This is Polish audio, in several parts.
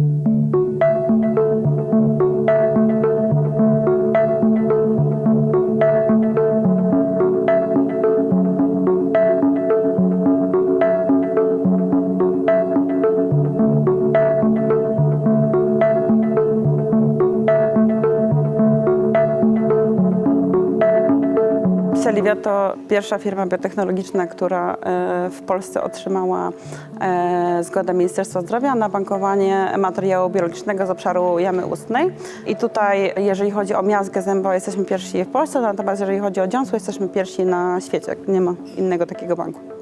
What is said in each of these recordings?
you Selivia to pierwsza firma biotechnologiczna, która e, w Polsce otrzymała e, zgodę Ministerstwa Zdrowia na bankowanie materiału biologicznego z obszaru jamy ustnej. I tutaj, jeżeli chodzi o miazgę zęba, jesteśmy pierwsi w Polsce, natomiast jeżeli chodzi o dziąsło, jesteśmy pierwsi na świecie. Nie ma innego takiego banku.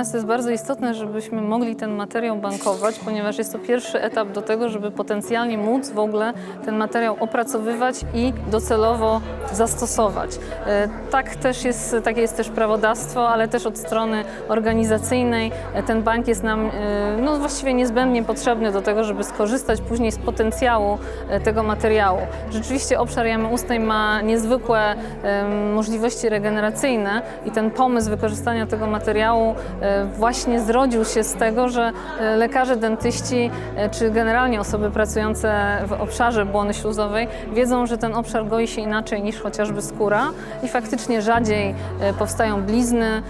Nas jest bardzo istotne, żebyśmy mogli ten materiał bankować, ponieważ jest to pierwszy etap do tego, żeby potencjalnie móc w ogóle ten materiał opracowywać i docelowo zastosować. E, Tak też jest, takie jest też prawodawstwo, ale też od strony organizacyjnej e, ten bank jest nam e, no, właściwie niezbędnie potrzebny do tego, żeby skorzystać później z potencjału tego materiału. Rzeczywiście obszar jamy ustnej ma niezwykłe możliwości regeneracyjne i ten pomysł wykorzystania tego materiału właśnie zrodził się z tego, że e, lekarze, dentyści e, czy generalnie osoby pracujące w obszarze błony śluzowej wiedzą, że ten obszar goi się inaczej niż chociażby skóra i faktycznie rzadziej e, powstają blizny,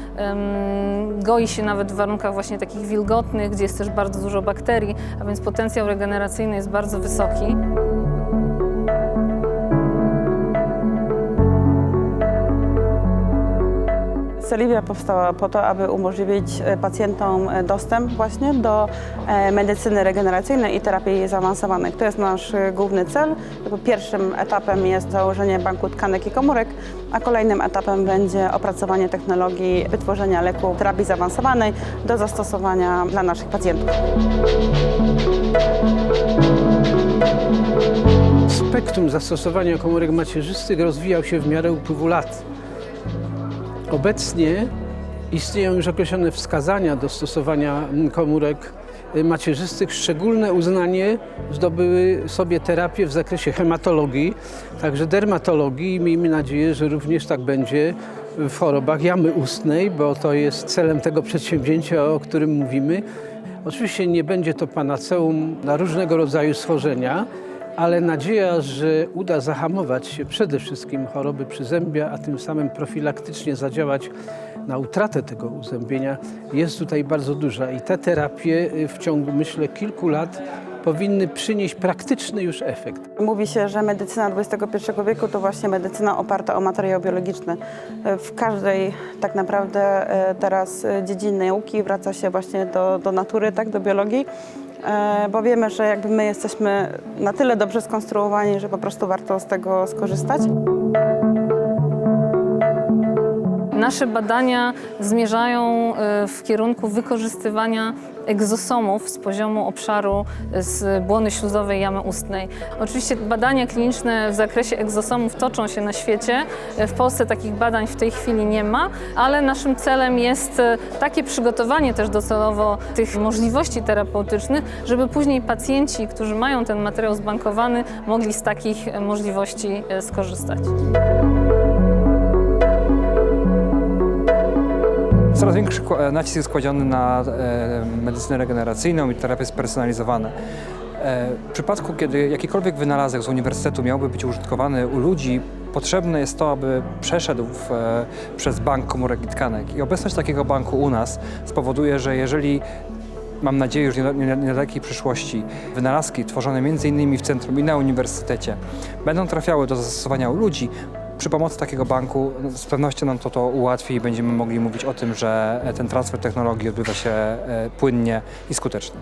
goi się nawet w warunkach właśnie takich wilgotnych, gdzie jest też bardzo dużo bakterii, a więc potencjał regeneracyjny jest bardzo wysoki. Selivia powstała po to, aby umożliwić e, pacjentom e, dostęp właśnie do e, medycyny regeneracyjnej i terapii zaawansowanej. To jest nasz główny cel. Pierwszym etapem jest założenie banku tkanek i komórek, a kolejnym etapem będzie opracowanie technologii wytworzenia leku terapii zaawansowanej do zastosowania dla naszych pacjentów. Spektrum zastosowania komórek macierzystych rozwijał się w miarę upływu lat. Obecnie istnieją już określone wskazania do stosowania mm, komórek y, macierzystych. Szczególne uznanie zdobyły sobie terapie w zakresie hematologii, także dermatologii miejmy nadzieję, że również tak będzie w chorobach jamy ustnej, bo to jest celem tego przedsięwzięcia, o którym mówimy. Oczywiście nie będzie to panaceum na różnego rodzaju schorzenia, ale nadzieja, że uda zahamować się przede wszystkim choroby przyzębia, a tym samym profilaktycznie zadziałać na utratę tego uzębienia jest tutaj bardzo duża i te terapie y, w ciągu myślę kilku lat powinny przynieść praktyczny już efekt. Mówi się, że medycyna XXI wieku to właśnie medycyna oparta o materiał biologiczny. W każdej tak naprawdę e, teraz dziedzinie nauki wraca się właśnie do, do natury, tak, do biologii, bo wiemy, że jakby my jesteśmy na tyle dobrze skonstruowani, że po prostu warto z tego skorzystać. Nasze badania zmierzają e, w kierunku wykorzystywania egzosomów z poziomu obszaru e, z błony śluzowej jamy ustnej. Oczywiście badania kliniczne w zakresie egzosomów toczą się na świecie. E, W Polsce takich badań w tej chwili nie ma, ale naszym celem jest takie przygotowanie też docelowo tych możliwości terapeutycznych, żeby później pacjenci, którzy mają ten materiał zbankowany, mogli z takich możliwości skorzystać. Coraz większy e, nacisk jest kładziony na e, medycynę regeneracyjną i terapię spersonalizowane. E, w przypadku, kiedy jakikolwiek wynalazek z uniwersytetu miałby być użytkowany u ludzi, potrzebne jest to, aby przeszedł w, przez bank komórek i tkanek. I obecność takiego banku u nas spowoduje, że jeżeli mam nadzieję, już niedalekiej przyszłości wynalazki tworzone m.in. w centrum i na uniwersytecie będą trafiały do zastosowania u ludzi, przy pomocy takiego banku no, z pewnością nam to, to ułatwi i będziemy mogli mówić o tym, że e, ten transfer technologii odbywa się e, płynnie i skutecznie.